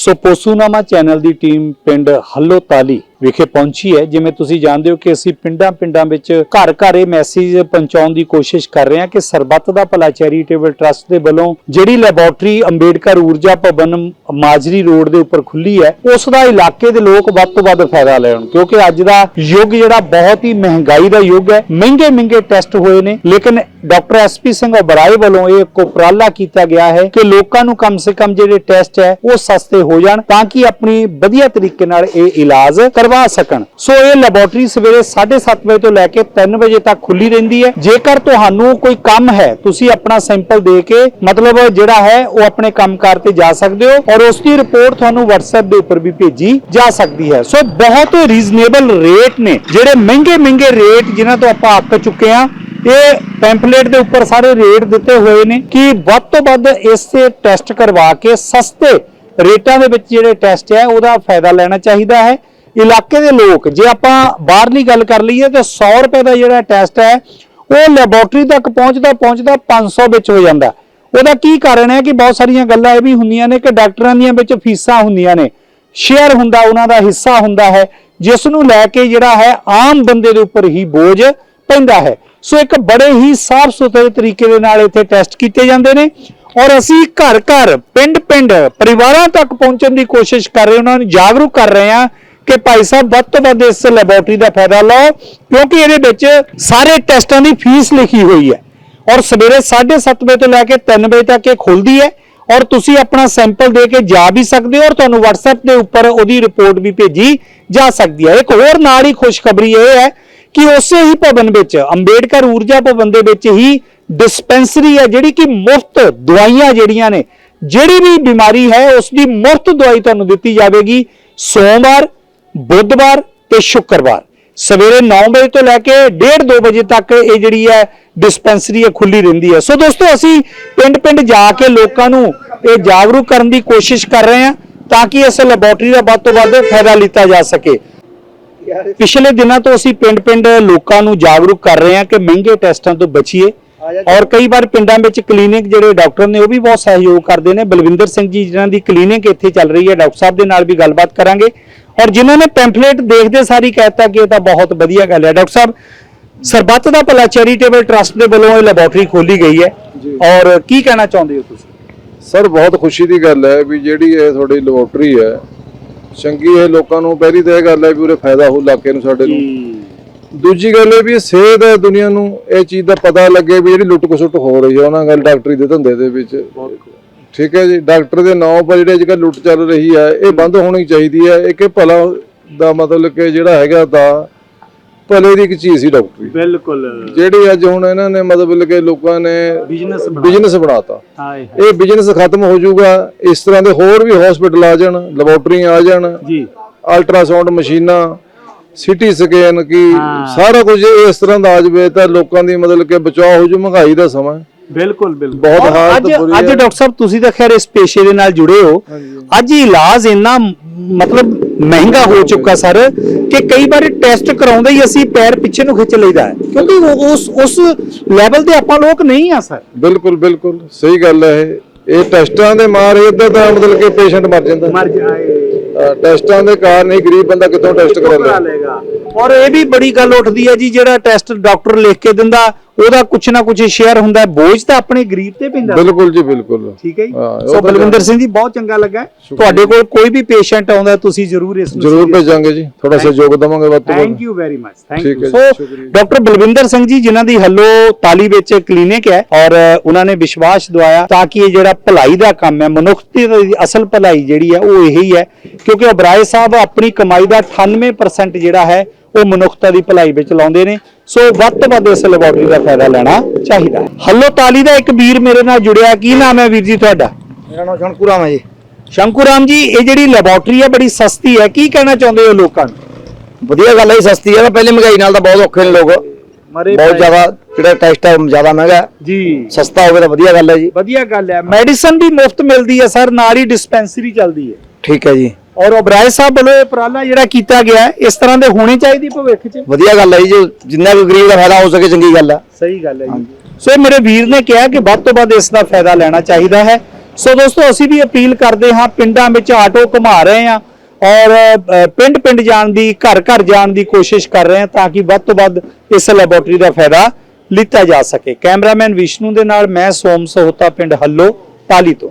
ਸੋ ਪੋਸੂਨਾਮਾ channel ਦੀ team ਪਿੰਡ ਹੱਲੋਤਾਲੀ ਵਿਖੇ ਪਹੁੰਚੀ ਹੈ, ਜਿਵੇਂ ਤੁਸੀਂ ਜਾਣਦੇ ਹੋ ਕਿ ਅਸੀਂ ਪਿੰਡਾਂ-ਪਿੰਡਾਂ ਵਿੱਚ ਘਰ-ਘਰ ਇਹ ਮੈਸੇਜ ਪਹੁੰਚਾਉਣ ਦੀ ਕੋਸ਼ਿਸ਼ ਕਰ ਰਹੇ ਹਾਂ ਕਿ ਸਰਬੱਤ ਦਾ ਭਲਾ ਚੈਰੀਟੇਬਲ ਟਰਸਟ ਦੇ ਵੱਲੋਂ ਜਿਹੜੀ ਲੈਬੋਰਟਰੀ ਅੰਬੇਡਕਰ ਊਰਜਾ ਭਵਨ ਮਾਜਰੀ ਰੋਡ ਦੇ ਉੱਪਰ ਖੁੱਲੀ ਹੈ, ਉਸ ਦਾ ਇਲਾਕੇ ਦੇ ਲੋਕ ਵੱਧ ਤੋਂ ਵੱਧ ਫਾਇਦਾ ਲੈਣ, ਕਿਉਂਕਿ ਅੱਜ ਦਾ ਯੁੱਗ ਜਿਹੜਾ ਬਹੁਤ ਹੀ ਮਹਿੰਗਾਈ ਦਾ ਯੁੱਗ ਹੈ ਮਹਿੰਗੇ-ਮਹਿੰਗੇ ਟੈਸਟ ਹੋਏ ਨੇ, ਲੇਕਿਨ ਡਾਕਟਰ ਐਸਪੀ ਸਿੰਘ ਉਬਰਾਏ ਵੱਲੋਂ ਇਹ ਇੱਕ ਉਪਰਾਲਾ ਕੀਤਾ ਗਿਆ ਹੈ ਕਿ ਲੋਕਾਂ ਨੂੰ ਕਮ ਸੇ ਕਮ ਜਿਹੜੇ ਟੈਸਟ ਹੈ, ਉਹ ਸਸਤੇ ਹੋ ਜਾਣ, ਤਾਂ ਕਿ ਆਪਣੀ ਵਧੀਆ ਤਰੀਕੇ ਨਾਲ ਇਹ ਇਲਾਜ ਕਰਵਾ ਸਕਣ। ਸੋ ਇਹ ਲੈਬੋਰਟਰੀ ਸਵੇਰੇ 7:30 ਵਜੇ ਤੋਂ ਲੈ ਕੇ 3 ਵਜੇ ਤੱਕ ਖੁੱਲੀ ਰਹਿੰਦੀ ਹੈ। ਜੇਕਰ ਤੁਹਾਨੂੰ ਕੋਈ ਕੰਮ ਹੈ, ਤੁਸੀਂ ਆਪਣਾ ਸੈਂਪਲ ਦੇ ਕੇ, ਮਤਲਬ ਜਿਹੜਾ ਹੈ, ਉਹ ਆਪਣੇ ਕੰਮਕਾਰ ਤੇ ਜਾ ਸਕਦੇ ਹੋ ਔਰ ਉਸ ਦੀ ਰਿਪੋਰਟ ਤੁਹਾਨੂੰ WhatsApp ਦੇ ਉੱਪਰ ਵੀ ਭੇਜੀ ਜਾ ਸਕਦੀ ਹੈ। ਸੋ ਬਹੁਤ ਰੀਜ਼ਨੇਬਲ ਰੇਟ ਨੇ। ਜਿਹੜੇ ਮਹਿੰਗੇ ਮਹਿੰਗੇ ਰੇਟ ਜਿਨ੍ਹਾਂ ਤੋਂ ਆਪਾਂ ਅੱਕ ਚੁੱਕੇ ਹਾਂ, ਇਹ ਪੈਂਪਲੇਟ ਦੇ ਉੱਪਰ ਸਾਰੇ ਰੇਟ ਦਿੱਤੇ ਹੋਏ ਨੇ ਕਿ ਵੱਧ ਤੋਂ ਵੱਧ ਇਸੇ ਟੈਸਟ ਕਰਵਾ ਕੇ ਸਸਤੇ ਰੇਟਾਂ ਦੇ ਵਿੱਚ ਜਿਹੜੇ ਟੈਸਟ ਹੈ, ਉਹਦਾ ਫਾਇਦਾ ਲੈਣਾ ਚਾਹੀਦਾ ਹੈ। ਇਲਾਕੇ ਦੇ ਲੋਕ, ਜੇ ਆਪਾਂ ਬਾਹਰਲੀ ਗੱਲ ਕਰ ਲਈਏ ਤਾਂ 100 ਰੁਪਏ ਦਾ ਜਿਹੜਾ ਟੈਸਟ ਹੈ, ਉਹ ਲੈਬੋਰਟਰੀ ਤੱਕ ਪਹੁੰਚਦਾ ਪਹੁੰਚਦਾ 500 ਵਿੱਚ ਹੋ ਜਾਂਦਾ। ਉਹਦਾ ਕੀ ਕਾਰਨ ਹੈ ਕਿ ਬਹੁਤ ਸਾਰੀਆਂ ਗੱਲਾਂ ਇਹ ਵੀ ਹੁੰਦੀਆਂ ਨੇ ਕਿ ਡਾਕਟਰਾਂ ਦੀਆਂ ਵਿੱਚ ਫੀਸਾਂ ਹੁੰਦੀਆਂ ਨੇ। ਸ਼ੇਅਰ ਹੁੰਦਾ, ਉਹਨਾਂ ਦਾ ਹਿੱਸਾ ਹੁੰਦਾ ਹੈ, ਜਿਸ ਨੂੰ ਲੈ ਕੇ ਜਿਹੜਾ ਹੈ ਆਮ ਬੰਦੇ ਦੇ ਉੱਪਰ ਹੀ ਬੋਝ ਪੈਂਦਾ ਹੈ। ਸੋ ਇੱਕ ਬੜੇ ਹੀ ਸਾਫ਼ ਸੁਥਰੇ ਤਰੀਕੇ ਦੇ ਨਾਲ ਇੱਥੇ ਟੈਸਟ ਕੀਤੇ ਜਾਂਦੇ ਨੇ ਔਰ ਅਸੀਂ ਘਰ ਘਰ ਪਿੰਡ ਪਿੰਡ ਪਰਿਵਾਰਾਂ ਤੱਕ ਪਹੁੰਚਣ ਦੀ ਕੋਸ਼ਿਸ਼ ਕਰ ਰਹੇ ਉਹਨਾਂ ਨੂੰ ਜਾਗਰੂਕ ਕਰ ਰਹੇ ਹਾਂ ਕਿ ਭਾਈ ਸਾਹਿਬ ਵੱਧ ਤੋਂ ਵੱਧ ਇਸ ਲੈਬੋਰਟਰੀ ਦਾ ਫਾਇਦਾ ਲਓ, ਕਿਉਂਕਿ ਇਹਦੇ ਵਿੱਚ ਸਾਰੇ ਟੈਸਟਾਂ ਦੀ ਫੀਸ ਲਿਖੀ ਹੋਈ ਹੈ। ਔਰ ਸਵੇਰੇ 7:30 ਵਜੇ ਤੋਂ ਲੈ ਕੇ 3 ਵਜੇ ਤੱਕ ਇਹ ਖੁੱਲਦੀ ਹੈ ਔਰ ਤੁਸੀਂ ਆਪਣਾ ਸੈਂਪਲ ਦੇ ਕੇ ਜਾ ਵੀ ਸਕਦੇ ਹੋ ਔਰ ਤੁਹਾਨੂੰ WhatsApp ਦੇ ਉੱਪਰ ਉਹਦੀ ਰਿਪੋਰਟ ਵੀ ਭੇਜੀ ਜਾ ਸਕਦੀ ਹੈ। ਇੱਕ ਹੋਰ ਨਾਲ ਹੀ ਖੁਸ਼ਖਬਰੀ ਇਹ ਹੈ ਕਿ ਉਸੇ ਹੀ ਭਵਨ ਵਿੱਚ, ਅੰਬੇਡਕਰ ਊਰਜਾ ਭਵਨ ਦੇ ਵਿੱਚ ਹੀ ਡਿਸਪੈਂਸਰੀ ਹੈ, ਜਿਹੜੀ ਕਿ ਮੁਫਤ ਦਵਾਈਆਂ ਜਿਹੜੀਆਂ ਨੇ, ਜਿਹੜੀ ਵੀ ਬਿਮਾਰੀ ਹੈ, ਉਸ ਦੀ ਮੁਫਤ ਦਵਾਈ ਤੁਹਾਨੂੰ ਦਿੱਤੀ ਜਾਵੇਗੀ। ਸੋਮਵਾਰ ਬੁੱਧਵਾਰ ਤੇ ਸ਼ੁੱਕਰਵਾਰ। ਸਵੇਰੇ 9 ਵਜੇ ਤੋਂ ਲੈ ਕੇ 1:30 2 ਵਜੇ ਤੱਕ ਇਹ ਜਿਹੜੀ ਹੈ ਡਿਸਪੈਂਸਰੀ ਹੈ ਖੁੱਲੀ ਰਹਿੰਦੀ ਹੈ। ਸੋ ਦੋਸਤੋ, ਅਸੀਂ ਪਿੰਡ-ਪਿੰਡ ਜਾ ਕੇ ਲੋਕਾਂ ਨੂੰ ਇਹ ਜਾਗਰੂਕ ਕਰਨ ਦੀ ਕੋਸ਼ਿਸ਼ ਕਰ ਰਹੇ ਹਾਂ ਤਾਂ ਕਿ ਇਸ ਲੈਬੋਰਟਰੀ ਦਾ ਵੱਧ ਤੋਂ ਵੱਧ ਫਾਇਦਾ ਲਿੱਤਾ ਜਾ ਸਕੇ। ਪਿਛਲੇ ਦਿਨਾਂ ਤੋਂ ਅਸੀਂ ਪਿੰਡ-ਪਿੰਡ ਲੋਕਾਂ ਨੂੰ ਜਾਗਰੂਕ ਕਰ ਰਹੇ ਹਾਂ ਕਿ ਮਹਿੰਗੇ ਟੈਸਟਾਂ ਤੋਂ ਬਚੀਏ। ਔਰ ਕਈ ਵਾਰ ਪਿੰਡਾਂ ਵਿੱਚ ਕਲੀਨਿਕ ਜਿਹੜੇ ਡਾਕਟਰ ਨੇ ਉਹ ਵੀ ਬਹੁਤ ਸਹਿਯੋਗ ਕਰਦੇ ਨੇ। ਬਲਵਿੰਦਰ ਸਿੰਘ ਜੀ ਜਿਨ੍ਹਾਂ ਦੀ ਕਲੀਨਿਕ ਇੱਥੇ ਚੱਲ ਰਹੀ ਹੈ ਡਾਕਟਰ ਸਾਹਿਬ ਦੇ ਨਾਲ ਵੀ ਗੱਲਬਾਤ ਕਰਾਂਗੇ। ਔਰ ਜਿਨ੍ਹਾਂ ਨੇ ਪੈਂਫਲੇਟ ਦੇਖਦੇ ਸਾਰੀ ਕਹਿਤਾ ਕਿ ਇਹ ਤਾਂ ਬਹੁਤ ਵਧੀਆ ਗੱਲ ਹੈ। ਡਾਕਟਰ ਸਾਹਿਬ ਸਰਬੱਤ ਦਾ ਭਲਾ ਚੈਰੀਟੇਬਲ ਟਰਸਟ ਦੇ ਵੱਲੋਂ ਇਹ ਲੈਬੋਰਟਰੀ ਖੋਲੀ ਗਈ ਹੈ। ਔਰ ਕੀ ਕਹਿਣਾ ਚਾਹੁੰਦੇ ਹੋ ਤੁਸੀਂ? ਸਰ ਬਹੁਤ ਖੁਸ਼ੀ ਦੀ ਗੱਲ ਹੈ ਵੀ ਜਿਹੜੀ ਇਹ ਤੁਹਾਡੀ ਲੈਬੋਰਟਰੀ ਹੈ ਚੰਗੀ ਇਹ ਲੋਕਾਂ ਨੂੰ ਪਹਿਲੀ ਤਾਂ ਇਹ ਗੱਲ ਹੈ ਵੀ ਉਹਦੇ ਫਾਇਦਾ ਹੋ ਇਲਾਕੇ ਨੂੰ ਸਾਡੇ ਨੂੰ। ਦੂਜੀ ਗੱਲ ਇਹ ਵੀ ਸਿਹਤ ਹੈ ਦੁਨੀਆ ਨੂੰ ਇਹ ਚੀਜ਼ ਦਾ ਪਤਾ ਲੱਗੇ ਵੀ ਜਿਹੜੀ ਲੁੱਟ ਖਸੁੱਟ ਹੋ ਰਹੀ ਹੈ। ਉਹਨਾਂ ਗੱਲ ਡਾਕਟਰੀ ਦੇ ਧੰਦੇ ਦੇ ਵਿੱਚ। ਠੀਕ ਹੈ ਜੀ ਡਾਕਟਰ ਦੇ ਨਾਂ ਪਰ ਜਿਹੜੇ ਅੱਜਕੱਲ ਲੁੱਟ ਚੱਲ ਰਹੀ ਹੈ ਇਹ ਬੰਦ ਹੋਣੀ ਚਾਹੀਦੀ ਹੈ। ਇਹ ਕਿ ਭਲਾ ਦਾ ਮਤਲਬ ਕਿ ਜਿਹੜਾ ਹੈਗਾ ਤਾਂ ਭਲੇ ਦੀ ਇੱਕ ਚੀਜ਼ ਸੀ ਡਾਕਟਰੀ। ਬਿਲਕੁਲ। ਜਿਹੜੀ ਅੱਜ ਹੁਣ ਇਹਨਾਂ ਨੇ ਮਤਲਬ ਕਿ ਲੋਕਾਂ ਨੇ ਬਿਜ਼ਨਸ ਬਿਜ਼ਨਸ ਬਣਾਤਾ। ਇਹ ਬਿਜ਼ਨਸ ਖਤਮ ਹੋ ਜਾਊਗਾ। ਇਸ ਤਰ੍ਹਾਂ ਦੇ ਹੋਰ ਵੀ ਹਸਪੀਟਲ ਆ ਜਾਣ ਲੈਬੋਰਟਰੀਆਂ ਆ ਜਾਣ ਜੀ। ਅਲਟਰਾਸਾਊਂਡ ਮਸ਼ੀਨਾਂ ਸਿਟੀ ਸਕੈਨ ਕੀ। ਸਾਰਾ ਕੁਝ ਇਸ ਤਰ੍ਹਾਂ ਦਾ ਆ ਜਾਵੇ ਤਾਂ ਲੋਕਾਂ ਦੀ ਮਤਲਬ ਕਿ ਬਚਾਅ ਹੋ ਜੂ ਮਹਿੰਗਾਈ ਦਾ ਸਮਾਂ। ਬਿਲਕੁਲ ਬਿਲਕੁਲ। ਬਹੁਤ ਹਾਲਤ ਅੱਜ ਬੁਰੀ ਅੱਜ। ਡਾਕਟਰ ਸਾਹਿਬ ਤੁਸੀਂ ਤਾਂ ਖੈਰ ਇਸ ਪੇਸ਼ੇ ਦੇ ਨਾਲ ਜੁੜੇ ਹੋ। ਅੱਜ ਇਲਾਜ ਇੰਨਾ ਮਤਲਬ ਮਹਿੰਗਾ ਹੋ ਚੁੱਕਾ ਸਰ ਕਿ ਕਈ ਵਾਰ ਟੈਸਟ ਕਰਾਉਂਦੇ ਹੀ ਅਸੀਂ ਪੈਰ ਪਿੱਛੇ ਨੂੰ ਖਿੱਚ ਲਈਦਾ ਹੈ। ਕਿਉਂਕਿ ਉਸ ਉਸ ਲੈਵਲ ਤੇ ਆਪਾਂ ਲੋਕ ਨਹੀਂ ਆ ਸਰ। ਬਿਲਕੁਲ ਬਿਲਕੁਲ। ਸਹੀ ਗੱਲ ਹੈ ਇਹ। ਇਹ ਟੈਸਟਾਂ ਦੇ ਮਾਰ ਇਦਾਂ ਤਾਂ ਮਤਲਬ ਕਿ ਪੇਸ਼ੈਂਟ ਮਰ ਜਾਂਦਾ। ਮਰ ਜਾਏ। ਟੈਸਟਾਂ ਦੇ ਕਾਰਨ ਹੀ ਗਰੀਬ ਬੰਦਾ ਕਿੱਥੋਂ ਟੈਸਟ ਕਰਾ ਕਰਾ ਔਰ ਇਹ ਵੀ ਬੜੀ ਗੱਲ ਉੱਠਦੀ ਹੈ ਜੀ, ਜਿਹੜਾ ਟੈਸਟ ਡਾਕਟਰ ਲਿਖ ਕੇ ਦਿੰਦਾ ਉਹਦਾ ਕੁਛ ਨਾ ਕੁਛ ਸ਼ੇਅਰ ਹੁੰਦਾ। ਬੋਝ ਤਾਂ ਆਪਣੇ ਗਰੀਬ ਤੇ ਪੈਂਦਾ। ਬਿਲਕੁਲ ਜੀ ਬਿਲਕੁਲ। ਠੀਕ ਹੈ ਜੀ? ਸੋ ਬਲਵਿੰਦਰ ਸਿੰਘ ਜੀ ਬਹੁਤ ਚੰਗਾ ਲੱਗਾ। ਤੁਹਾਡੇ ਕੋਲ ਕੋਈ ਵੀ ਪੇਸ਼ੈਂਟ ਆਉਂਦਾ ਤੁਸੀਂ ਜ਼ਰੂਰ ਇਸ ਨੂੰ ਜ਼ਰੂਰ ਭੇਜਾਂਗੇ ਜੀ। ਥੋੜਾ ਸਹਿਯੋਗ ਦਵਾਂਗੇ ਵੱਧ ਤੋਂ ਵੱਧ। Thank you very much thank you so. Doctor Balwinder Singh ji ਜਿਨ੍ਹਾਂ ਦੀ ਹੱਲੋ ਤਾਲੀ ਵਿੱਚ ਕਲੀਨਿਕ ਹੈ ਔਰ ਉਹਨਾਂ ਨੇ ਵਿਸ਼ਵਾਸ ਦਵਾਇਆ ਤਾਂ ਕਿ ਇਹ ਜਿਹੜਾ ਭਲਾਈ ਦਾ ਕੰਮ ਹੈ ਮਨੁੱਖਤੀ ਦੀ ਅਸਲ ਭਲਾਈ ਜਿਹੜੀ ਹੈ ਉਹ ਇਹੀ ਹੈ। ਕਿਉਂਕਿ ਅਬਰਾਏ ਸਾਹਿਬ ਆਪਣੀ ਕਮਾਈ ਦਾ 98% ਜਿਹੜਾ ਹੈ ਉਹ ਮਨੁੱਖਤਾ ਦੀ ਭਲਾਈ ਵਿੱਚ ਲਾਉਂਦੇ ਨੇ। ਸੋ ਵੱਧ ਤੋਂ ਵੱਧ ਇਸ ਲੈਬੋਰਟਰੀ ਦਾ ਫਾਇਦਾ ਲੈਣਾ ਚਾਹੀਦਾ। ਹੈ ਹੱਲੋ ਤਾਲੀ ਦਾ ਇੱਕ ਵੀਰ ਮੇਰੇ ਨਾਲ ਜੁੜਿਆ। ਕੀ ਨਾਮ ਹੈ ਵੀਰ ਜੀ ਤੁਹਾਡਾ? ਮੇਰਾ ਨਾਮ ਸ਼ੰਕੂਰਾਮ ਹੈ ਜੀ। ਸ਼ੰਕੂ ਰਾਮ ਜੀ ਇਹ ਜਿਹੜੀ ਲੈਬੋਰਟਰੀ ਹੈ ਬੜੀ ਸਸਤੀ ਹੈ। ਕੀ ਕਹਿਣਾ ਚਾਹੁੰਦੇ ਹੋ ਲੋਕਾਂ ਨੂੰ? ਵਧੀਆ ਗੱਲ ਹੈ ਸਸਤੀ ਹੈ ਪਹਿਲੇ ਮਹਿੰਗਾਈ ਨਾਲ ਤਾਂ ਬਹੁਤ ਔਖੇ ਨੇ ਲੋਕ। ਬਹੁਤ ਜ਼ਿਆਦਾ ਜਿਹੜਾ ਟੈਸਟ ਹੈ ਜ਼ਿਆਦਾ ਮਹਿੰਗਾ। ਜੀ। ਸਸਤਾ ਹੋਵੇ ਤਾਂ ਵਧੀਆ ਗੱਲ ਹੈ ਜੀ। ਵਧੀਆ ਗੱਲ ਹੈ। ਮੈਡੀਸਨ ਵੀ ਮੁਫਤ ਮਿਲਦੀ ਹੈ ਸਰ। ਨਾਲ ਹੀ ਡਿਸਪੈਂਸਰੀ ਚੱਲਦੀ ਹੈ। ਠੀਕ ਹੈ ਜੀ। ਔਰ ਓਬਰਾਏ ਸਾਹਿਬ ਵੱਲੋਂ ਇਹ ਉਪਰਾਲਾ ਜਿਹੜਾ ਕੀਤਾ ਗਿਆ ਇਸ ਤਰ੍ਹਾਂ ਦੇ ਹੋਣੇ ਚਾਹੀਦੀ ਭਵਿੱਖ 'ਚ? ਵਧੀਆ ਗੱਲ ਹੈ ਜੀ ਜਿੰਨਾ ਵੀ ਗਰੀਬ ਦਾ ਫਾਇਦਾ ਹੋ ਸਕੇ ਚੰਗੀ ਗੱਲ ਹੈ ਸਹੀ ਗੱਲ ਹੈ ਜੀ। ਸੋ ਮੇਰੇ ਵੀਰ ਨੇ ਕਿਹਾ ਕਿ ਵੱਧ ਤੋਂ ਵੱਧ ਇਸ ਦਾ ਫਾਇਦਾ ਲੈਣਾ ਚਾਹੀਦਾ ਹੈ। ਸੋ ਦੋਸਤੋ ਅਸੀਂ ਵੀ ਅਪੀਲ ਕਰਦੇ ਹਾਂ ਪਿੰਡਾਂ ਵਿੱਚ ਆਟੋ ਘੁਮਾ ਰਹੇ ਹਾਂ ਔਰ ਪਿੰਡ ਪਿੰਡ ਜਾਣ ਦੀ ਘਰ ਘਰ ਜਾਣ ਦੀ ਕੋਸ਼ਿਸ਼ ਕਰ ਰਹੇ ਹਾਂ ਤਾਂ ਕਿ ਵੱਧ ਤੋਂ ਵੱਧ ਇਸ ਲੈਬੋਰੇਟਰੀ ਦਾ ਫਾਇਦਾ ਲਿੱਤਾ ਜਾ ਸਕੇ। ਕੈਮਰਾਮੈਨ ਵਿਸ਼ਨੂੰ ਦੇ ਨਾਲ ਮੈਂ ਸੋਮ ਸਹੋਤਾ ਪਿੰਡ ਹੱਲੋ ਪਾਲੀ ਤੋਂ।